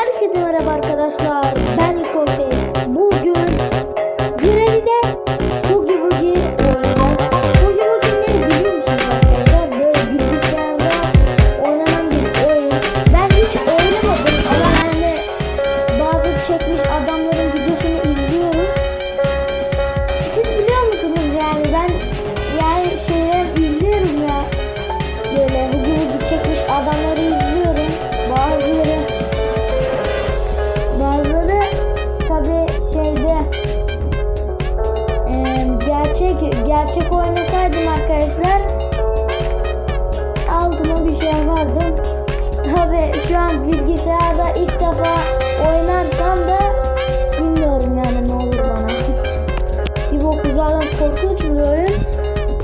Herkese merhaba arkadaşlar. Ben Nikote. An bilgisayarda ilk defa oynarsam da bilmiyorum yani ne olur bana. bir bok zaten korkunç bir oyun.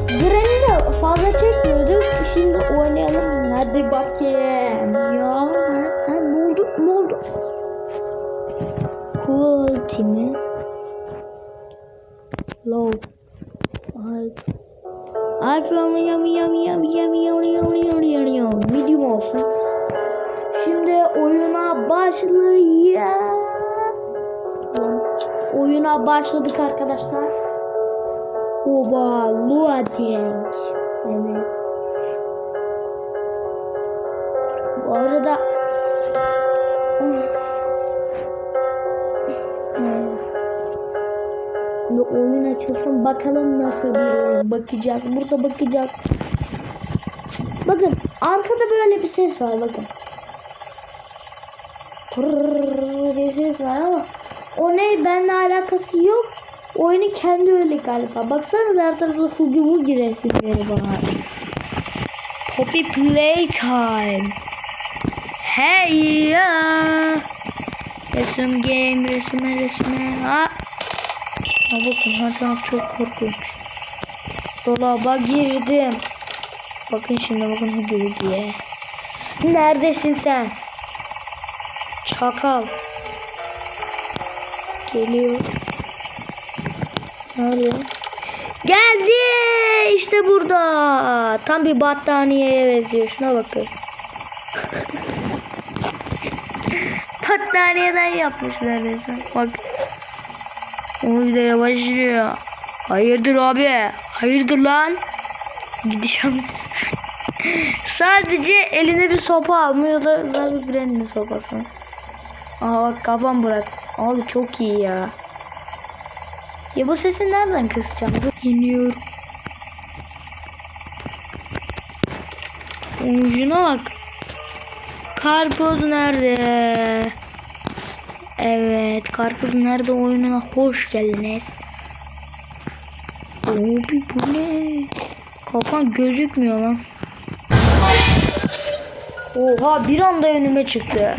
Granny de fazla çekmiyorduk. Şimdi oynayalım. Hadi bakayım. Ya ha, ne oldu? Ne oldu? Quality mi? Low. Alfa yami yami yami yami yami yami yami yami Medium olsun. Başlayalım. Oyuna başladık arkadaşlar. Oba loading. Evet. Bu arada. Şimdi oyun açılsın bakalım nasıl bir oyun bakacağız. Burada bakacağız. Bakın arkada böyle bir ses var bakın. Diye ses var ama o ne benimle alakası yok. Oyunu kendi öyle galiba. Baksanıza her tarafta Hugi Mugi resimleri var. Poppy Playtime. Hey ya. Resim game resime resime. Ha. Ha bakın harcamak çok korkunç. Dolaba girdim. Bakın şimdi bakın Hugi Mugi'ye. Neredesin sen? Çakal. Geliyor. Nerede? Geldi. İşte burada. Tam bir battaniyeye benziyor. Şuna bakın. Battaniyeden yapmışlar resmen. Bak. Onu bir de yavaş. Hayırdır abi? Hayırdır lan? Gideceğim. Sadece eline bir sopa almıyor da zaten Granny'nin sopası. Aa bak kafam bırak. Abi çok iyi ya. Ya bu sesi nereden kısacağım? Dur. İniyorum. Bak. Karpuz nerede? Evet, karpuz nerede oyununa hoş geldiniz. Abi bu ne? Kafan gözükmüyor lan. Oha bir anda önüme çıktı.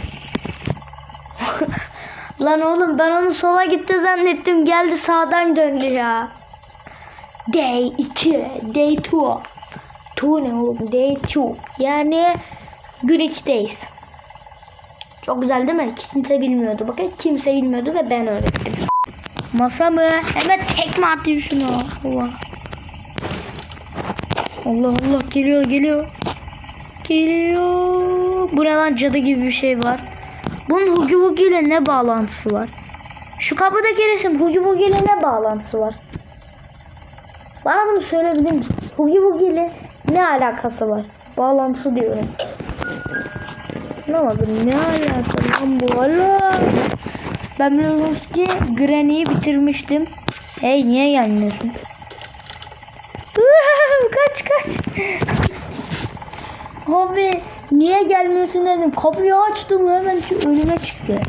Lan oğlum ben onu sola gitti zannettim. Geldi sağdan döndü ya. Day 2. Day 2. 2 ne oğlum? Day 2. Yani gün 2'deyiz. Çok güzel değil mi? Kimse bilmiyordu. Bakın kimse bilmiyordu ve ben öğrettim. Masa mı? Hemen tekme atayım şunu. Allah. Allah Allah geliyor geliyor. Geliyor. Bu ne lan cadı gibi bir şey var. Bunun Hugi Bugi ile ne bağlantısı var? Şu kapıdaki resim Hugi Bugi ile ne bağlantısı var? Bana bunu söyleyebilir misin? Hugi Bugi ile ne alakası var? Bağlantısı diyorum. Anlamadım. Ne alaka lan bu? Allah. Ben biliyorsunuz ki Granny'yi bitirmiştim. Hey niye gelmiyorsun? kaç kaç. Abi niye gelmiyorsun dedim. Kapıyı açtım hemen önüme çıktı.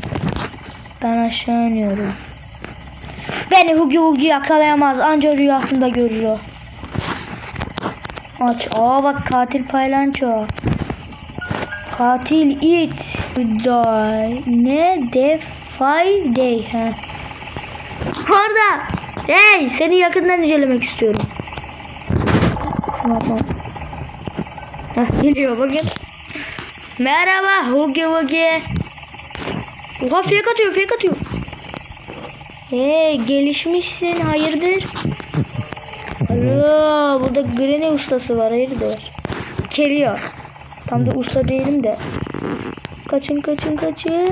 Ben aşağı iniyorum. Beni Hugi Hugi yakalayamaz. Anca rüyasında görür o. Aç. Aa bak katil paylanço. Katil it. Die. Ne? De five day. He. Orada. Hey seni yakından incelemek istiyorum. Tamam. Heh, geliyor bakın. Merhaba Hugi Hugi. Oha fake atıyor fake atıyor. Eee gelişmişsin hayırdır? Alo burada Granny ustası var hayırdır? Geliyor. Tam da usta değilim de. Kaçın kaçın kaçın.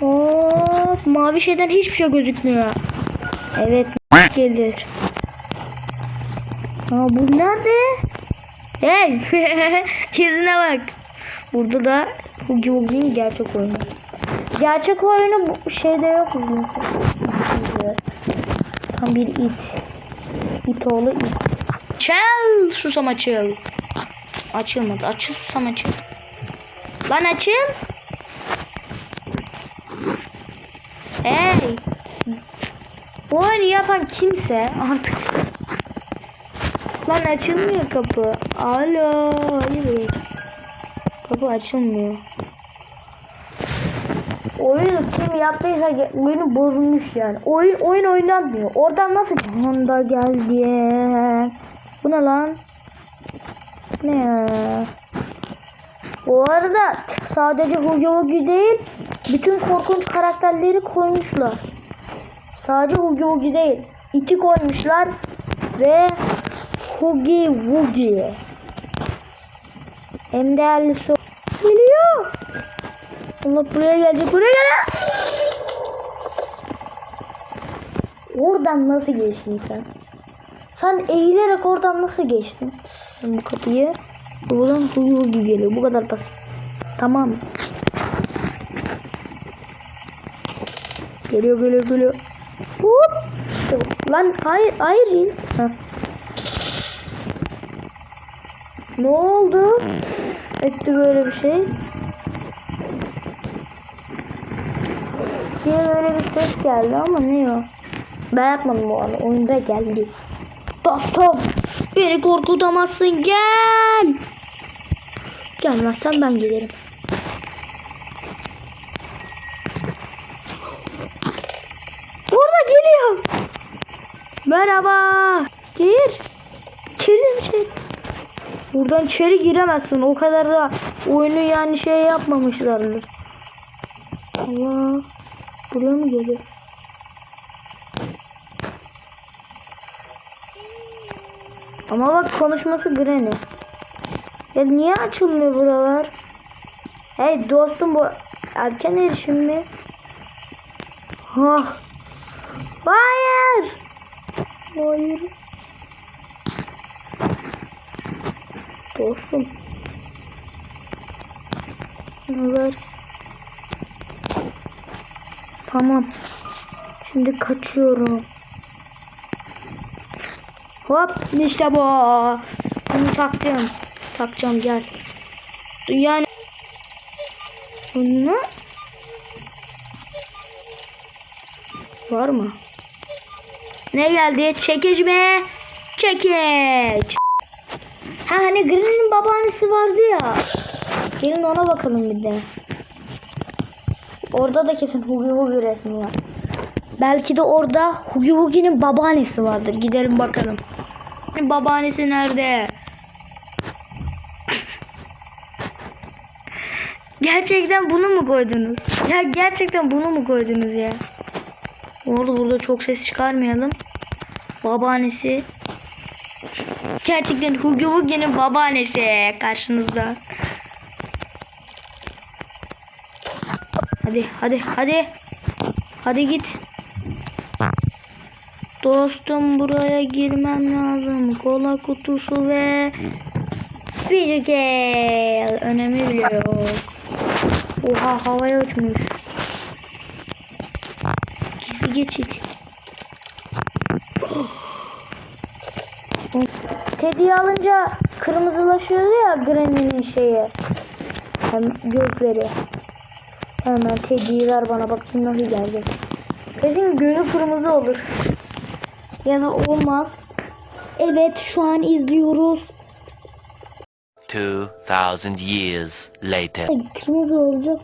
Of mavi şeyden hiçbir şey gözükmüyor. Evet gelir. Aa bu nerede? Hey yüzüne bak. Burada da Hugi Hugi'nin gerçek oyunu. Gerçek oyunu bu şeyde yok? Tam bir it. İt oğlu it. Çel susam açıl. Açılmadı. Açıl susam açıl. Lan açıl. Hey. Bu oyunu yapan kimse artık. Lan açılmıyor kapı. Alo. Hayır. Kapı açılmıyor. Oyunu kim yaptıysa oyunu bozulmuş yani. Oyun oyun oynanmıyor. Oradan nasıl Honda geldi. Bu ne lan? Ne ya? Bu arada sadece Hugi Hugi değil, bütün korkunç karakterleri koymuşlar. Sadece Hugi Hugi değil, iti koymuşlar ve Hugi Wugi. En değerlisi o. Geliyor. Allah buraya gelecek, buraya gel. Oradan nasıl geçtin sen? Sen eğilerek oradan nasıl geçtin? Ben bu kapıyı buradan huyu huyu geliyor. Bu kadar basit. Tamam. Geliyor geliyor geliyor. Hop. Bu. Lan hayır hayır. Heh. Ne oldu? Etti böyle bir şey. Diye böyle bir ses geldi ama ne o? Ben yapmadım bu arada. Oyunda geldi. Dostum. Beni korkutamazsın. Gel. Gelmezsen ben gelirim. Orada geliyor. Merhaba. Gir. Girin içeri. Buradan içeri giremezsin. O kadar da oyunu yani şey yapmamışlardır. Allah. Buraya mı geliyor? Ama bak konuşması Granny. Ya niye açılmıyor buralar? Hey dostum bu erken erişim mi? Ah. Hayır. Hayır. Ne var? Tamam. Şimdi kaçıyorum. Hop işte bu. Bunu takacağım. Takacağım gel. Yani bunu var mı? Ne geldi? Çekiç mi? Çekiç. Ha hani Green'in babaannesi vardı ya. Gelin ona bakalım bir de. Orada da kesin Hugi Hugi resmi var. Belki de orada Hugi Hugi'nin babaannesi vardır. Gidelim bakalım. Babaannesi nerede? Gerçekten bunu mu koydunuz? Ya gerçekten bunu mu koydunuz ya? Orada burada çok ses çıkarmayalım. Babaannesi. Gerçekten Hugi Hugi'nin babaannesi karşınızda. Hadi hadi hadi. Hadi git. Dostum buraya girmem lazım. Kola kutusu ve Gale. Önemi bile yok. Oha havaya uçmuş. Gizli geçit. Teddy'yi alınca kırmızılaşıyordu ya Granny'nin şeyi. Hem gözleri. Hemen Teddy'yi ver bana bakayım nasıl gelecek. Kesin gözü kırmızı olur. Ya da olmaz. Evet şu an izliyoruz. 2000 years later. Kırmızı olacak.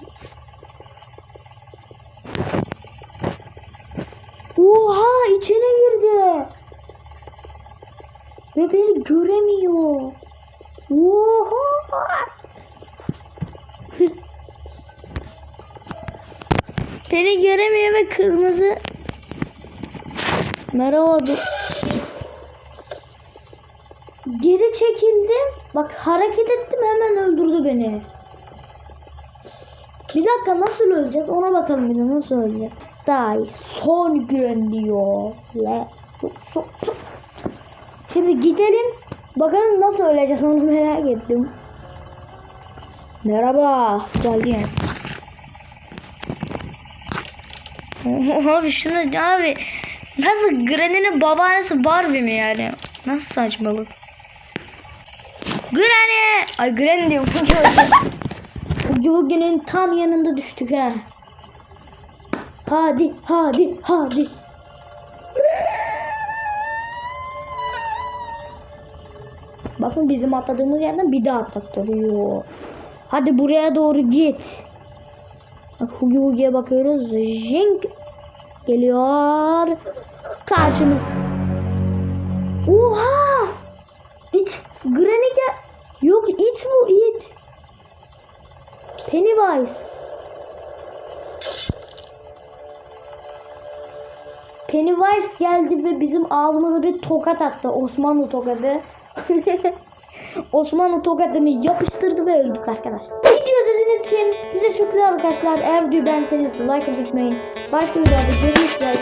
Oha içine girdi. Ve beni göremiyor. Oha. beni göremiyor ve kırmızı. Merhaba. Geri çekildim. Bak hareket ettim hemen öldürdü beni. Bir dakika nasıl öleceğiz? Ona bakalım bir de nasıl öleceğiz. die. Son gün diyor. Let's go. So- so- Şimdi gidelim. Bakalım nasıl öleceğiz onu merak ettim. Merhaba. Geldi yani. abi şunu abi nasıl Granny'nin babaannesi Barbie mi yani? Nasıl saçmalık? Granny! Ay Granny diyorum. Bugünün tam yanında düştük ha. Hadi hadi hadi. Bakın bizim atladığımız yerden bir daha atlattırıyor. Hadi buraya doğru git. Bak Hugi Hugi'ye bakıyoruz. Jink geliyor. Karşımız. Oha! İt. Granny gel. Yok it bu it. Pennywise. Pennywise geldi ve bizim ağzımıza bir tokat attı. Osmanlı tokadı. Osmanlı tokadını yapıştırdı ve öldük arkadaşlar. Video izlediğiniz için bize çok güzel arkadaşlar. Eğer videoyu beğenseniz like atmayı unutmayın. Başka videoda görüşmek üzere.